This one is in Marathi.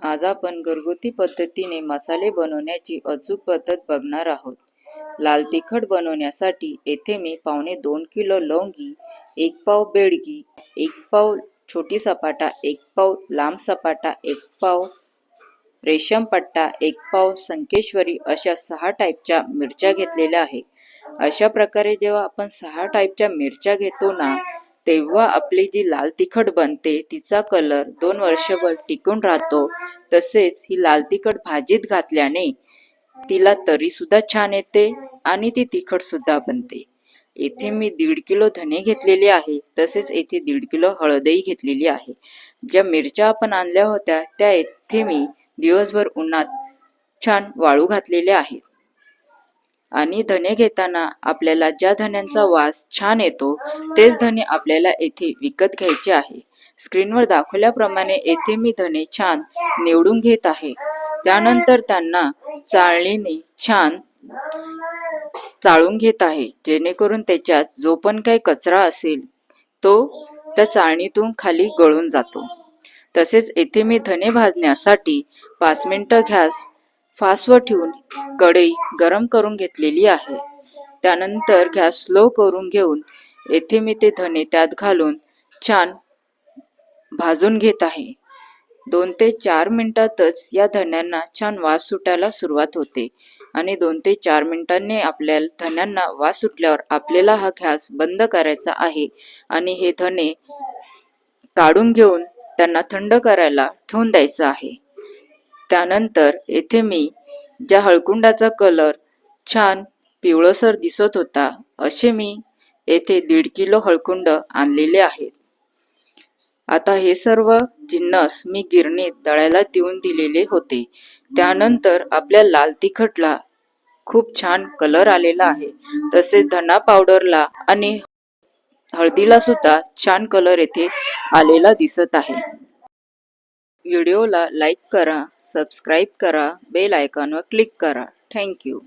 आज आपण घरगुती पद्धतीने मसाले बनवण्याची अचूक पद्धत बघणार आहोत. लाल तिखट बनवण्यासाठी येथे मी पावणे दोन किलो लवंगी एक पाव बेडगी एक पाव छोटी सपाटा एक पाव लांब सपाटा एक पाव रेशम पट्टा एक पाव संकेश्वरी अशा सहा टाईपच्या मिरच्या घेतलेल्या आहे. अशा प्रकारे जेव्हा आपण सहा टाईपच्या मिरच्या घेतो ना तेव्हा आपली जी लाल तिखट बनते तिचा कलर दोन वर्षभर टिकून राहतो. तसेच ही लाल तिखट भाजीत घातल्याने तिला तरी सुद्धा छान येते आणि ती तिखट सुद्धा बनते. येथे मी दीड किलो धने घेतलेले आहे तसेच येथे दीड किलो हळदही घेतलेली आहे. ज्या मिरच्या आपण आणल्या होत्या त्या येथे मी दिवसभर उन्हात छान वाळू घातलेल्या आहेत. आणि धने घेताना आपल्याला ज्या धन्यांचा वास छान येतो तेच धने आपल्याला येथे विकत घ्यायचे आहे. स्क्रीनवर दाखवल्याप्रमाणे येथे मी धने छान निवडून घेत आहे. त्यानंतर त्यांना चाळणीने छान चाळून घेत आहे जेणेकरून त्याच्यात जो पण काही कचरा असेल तो त्या चाळणीतून खाली गळून जातो. तसेच येथे मी धने भाजण्यासाठी पाच मिनिटं घ्यास फासवर ठेवून कढई गरम करून घेतलेली आहे. त्यानंतर गॅस स्लो करून घेऊन येथे मी ते धने त्यात घालून छान भाजून घेत आहे. दोन ते चार मिनिटातच या धन्यांना छान वास सुटायला सुरुवात होते आणि दोन ते चार मिनिटांनी आपल्या धन्यांना वास सुटल्यावर आपल्याला हा गॅस बंद करायचा आहे आणि हे धने काढून घेऊन त्यांना थंड करायला ठेवून द्यायचं आहे. त्यानंतर येथे मी ज्या हळकुंडाचा कलर छान पिवळसर दिसत होता असे मी येथे दीड किलो हळकुंड आणलेले आहेत. आता हे सर्व जिन्नस मी गिरणीत दळायला देऊन दिलेले होते. त्यानंतर आपल्या लाल तिखटला खूप छान कलर आलेला आहे. तसेच धना पावडरला आणि हळदीला सुद्धा छान कलर येथे आलेला दिसत आहे. व्हिडिओला लाईक करा सबस्क्राईब करा बेल आयकॉनवर क्लिक करा. थँक्यू